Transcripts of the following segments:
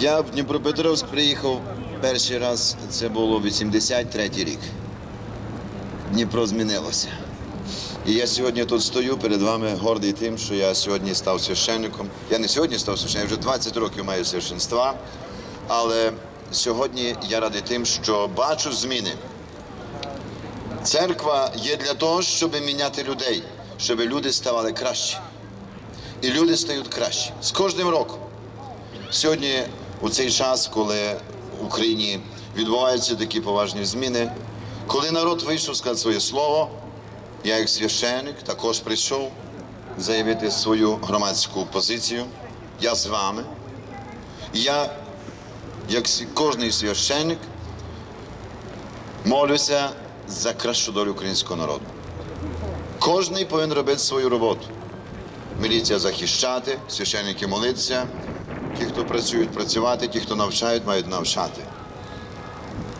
Я в Дніпропетровськ приїхав перший раз, це було 83-й рік. Дніпро змінилося. І я сьогодні тут стою перед вами гордий тим, що я сьогодні став священником. Я не сьогодні став священником, вже 20 років маю священства. Але сьогодні я радий тим, що бачу зміни. Церква є для того, щоб міняти людей, щоб люди ставали кращі. І люди стають кращі з кожним роком. Сьогодні, у цей час, коли в Україні відбуваються такі поважні зміни, коли народ вийшов сказати своє слово, я як священник також прийшов заявити свою громадську позицію. Я з вами. Я, як кожний священник, молюся за кращу долю українського народу. Кожний повинен робити свою роботу. Міліція захищати, священники молитися, ті, хто працюють, працювати, ті, хто навчають, мають навчати.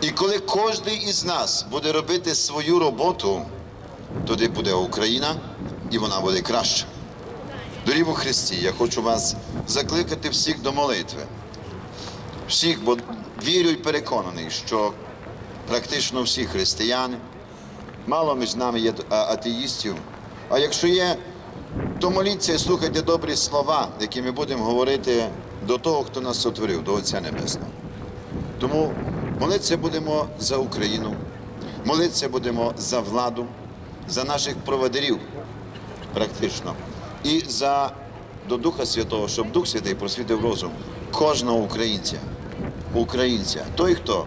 І коли кожен із нас буде робити свою роботу, тоді буде Україна і вона буде краща. Дорів у Христі, я хочу вас закликати всіх до молитви. Всіх, бо вірю і переконаний, що практично всі християни, мало між нами є атеїстів. А якщо є, то моліться і слухайте добрі слова, які ми будемо говорити до того, хто нас сотворив, до Отця Небесного. Тому молитися будемо за Україну, молитися будемо за владу, за наших проводирів, практично, і за до Духа Святого, щоб Дух Святий просвітив розум кожного українця. Українця, той, хто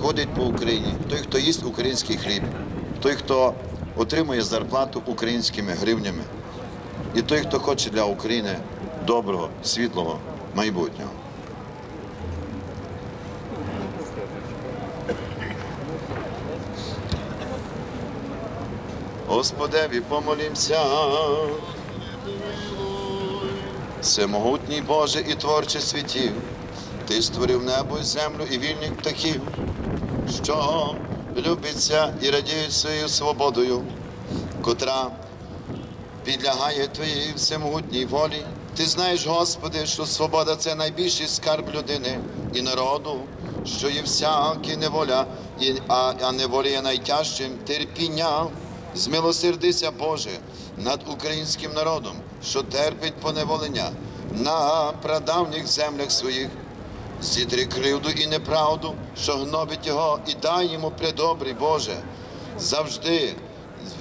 ходить по Україні, той, хто їсть український хліб, той, хто отримує зарплату українськими гривнями, і той, хто хоче для України доброго, світлого майбутнього. Господеві помолімся. Всемогутній Боже і творче світів, Ти створив небо і землю і вільних птахів, що любиться і радіють своєю свободою, котра підлягає Твоїй всемогутній волі. Ти знаєш, Господи, що свобода це найбільший скарб людини і народу, що є всякі неволя, а, а неволя є найтяжчим терпіння. Змилосердися, Боже, над українським народом, що терпить поневолення на прадавніх землях своїх. Зітри кривду і неправду, що гнобить його, і дай йому предобрий, Боже, завжди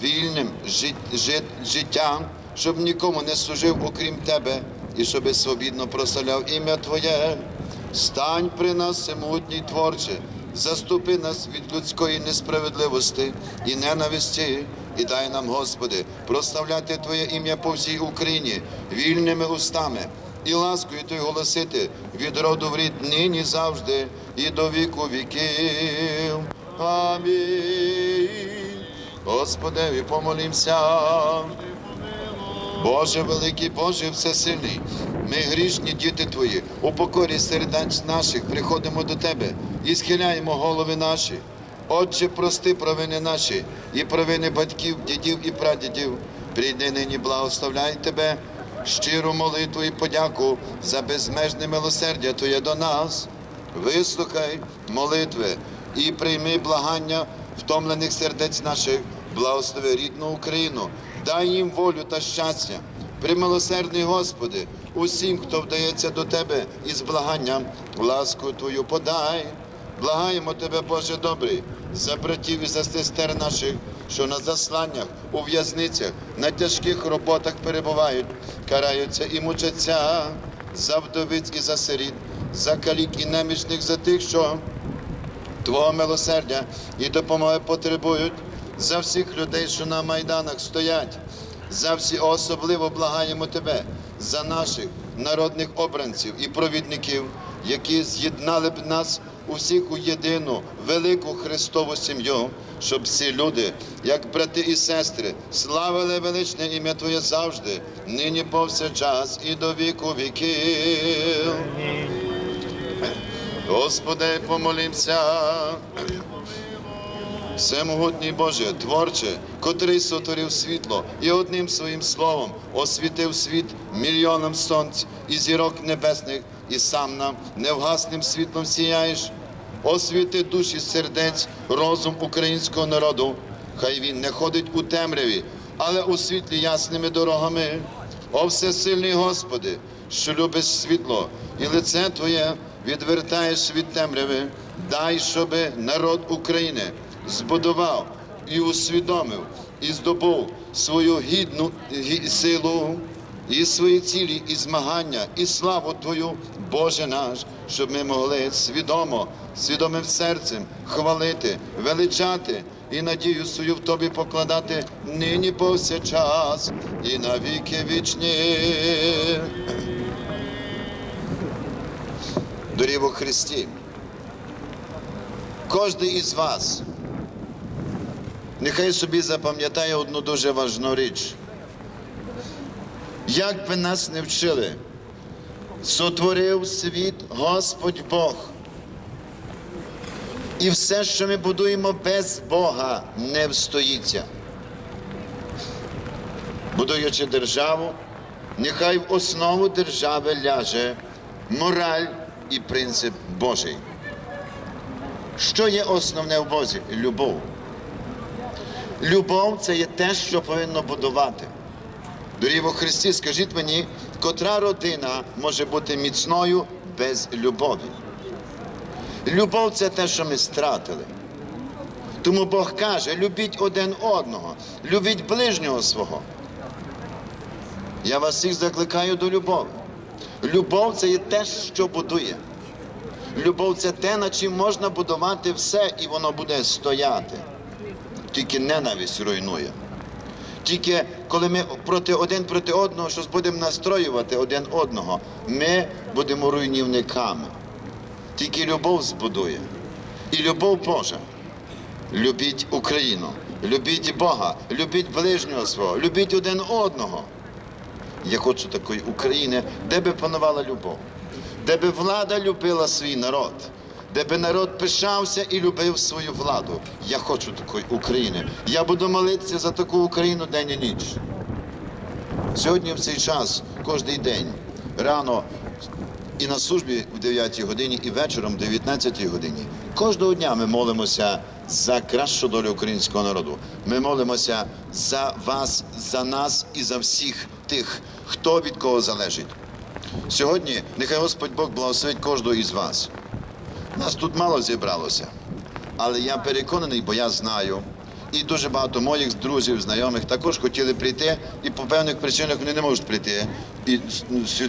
вільним жит, жит, життям, щоб нікому не служив, окрім Тебе, і щоби свобідно прославляв ім'я Твоє. Стань при нас, всемогутній творче, заступи нас від людської несправедливості і ненависті, і дай нам, Господи, прославляти Твоє ім'я по всій Україні вільними устами і ласкою Той голосити від роду в рід нині завжди і до віку віків. Амінь. Господеві помолімся. Боже великий, Боже всесильний, ми грішні діти Твої, у покорі сердець наших приходимо до Тебе і схиляємо голови наші. Отче, прости провини наші і провини батьків, дідів і прадідів. Прийди нині, благословляй Тебе, щиру молитву і подяку за безмежне милосердя Твоє до нас. Вислухай молитви і прийми благання втомлених сердець наших, благослови рідну Україну, дай їм волю та щастя. Примилосердний Господи, усім, хто вдається до Тебе із благанням, ласку Твою подай. Благаємо Тебе, Боже добрий, за братів і за сестер наших, що на засланнях, у в'язницях, на тяжких роботах перебувають, караються і мучаться, за вдовиць і за сиріт, за калік і немічних, за тих, що Твого милосердя і допомоги потребують за всіх людей, що на майданах стоять, за всі особливо благаємо Тебе, за наших народних обранців і провідників, які з'єднали б нас усіх у єдину велику Христову сім'ю, щоб всі люди, як брати і сестри, славили величне ім'я Твоє завжди, нині повсякчас і до віку віків. Господи, помолімся. Всемогутній Боже, творче, котрий сотворив світло і одним своїм словом освітив світ мільйонам сонць і зірок небесних, і сам нам невгасним світлом сіяєш. Освіти душі сердець, розум українського народу. Хай він не ходить у темряві, але у світлі ясними дорогами. О всесильний Господи, що любиш світло, і лице Твоє відвертаєш від темряви, дай, щоби народ України збудував і усвідомив, і здобув свою гідну силу, і свої цілі, і змагання, і славу Твою, Боже наш, щоб ми могли свідомо, свідомим серцем хвалити, величати і надію свою в Тобі покладати нині повсякчас і на віки вічні. Дорів у Христі, кожен із вас нехай собі запам'ятає одну дуже важну річ. Як би нас не вчили, сотворив світ Господь Бог. І все, що ми будуємо без Бога, не встоїться. Будуючи державу, нехай в основу держави ляже мораль і принцип Божий. Що є основне в Бозі? Любов. Любов це є те, що повинно будувати. Дорів у Христі, скажіть мені, котра родина може бути міцною без любові? Любов це те, що ми стратили. Тому Бог каже: любіть один одного, любіть ближнього свого. Я вас всіх закликаю до любові. Любов це є те, що будує. Любов це те, на чим можна будувати все, і воно буде стояти. Тільки ненависть руйнує. Тільки коли ми проти один проти одного щось будемо настроювати один одного, ми будемо руйнівниками. Тільки любов збудує. І любов Божа. Любіть Україну, любіть Бога, любіть ближнього свого, любіть один одного. Я хочу такої України, де би панувала любов, де би влада любила свій народ, де би народ пишався і любив свою владу. Я хочу такої України. Я буду молитися за таку Україну день і ніч. Сьогодні в цей час, кожен день, рано і на службі в 9 годині, і вечором в 19 годині. Кожного дня ми молимося за кращу долю українського народу. Ми молимося за вас, за нас і за всіх тих, хто від кого залежить. Сьогодні нехай Господь Бог благословить кожного із вас. Нас тут мало зібралося, але я переконаний, бо я знаю. І дуже багато моїх друзів, знайомих також хотіли прийти, і по певних причинах вони не можуть прийти і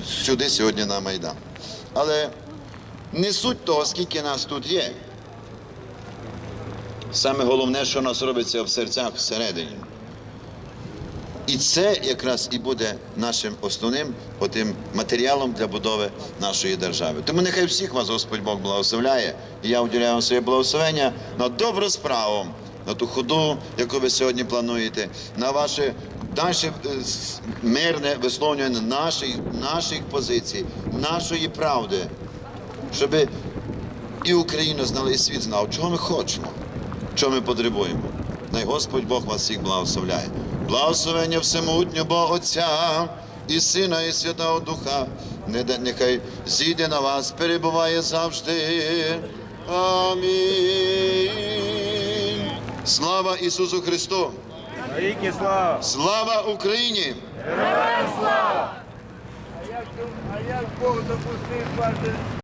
сюди сьогодні на Майдан. Але не суть того, скільки нас тут є. Саме головне, що нас робиться в серцях всередині. І це якраз і буде нашим основним отим матеріалом для будови нашої держави. Тому нехай всіх вас Господь Бог благословляє. І я уділяю вам своє благословення на добру справу, на ту ходу, яку ви сьогодні плануєте, на ваше далі е, мирне висловлювання наших, наших позицій, нашої правди, щоб і Україна знала, і світ знав, чого ми хочемо, чого ми потребуємо. Най Господь Бог вас всіх благословляє. Благословення всемогутнього Бога Отця і Сина, і Святого Духа. Нехай зійде на вас, перебуває завжди. Амінь. Слава Ісусу Христу! Навіки слава! Слава Україні! А як, а як Бог допустив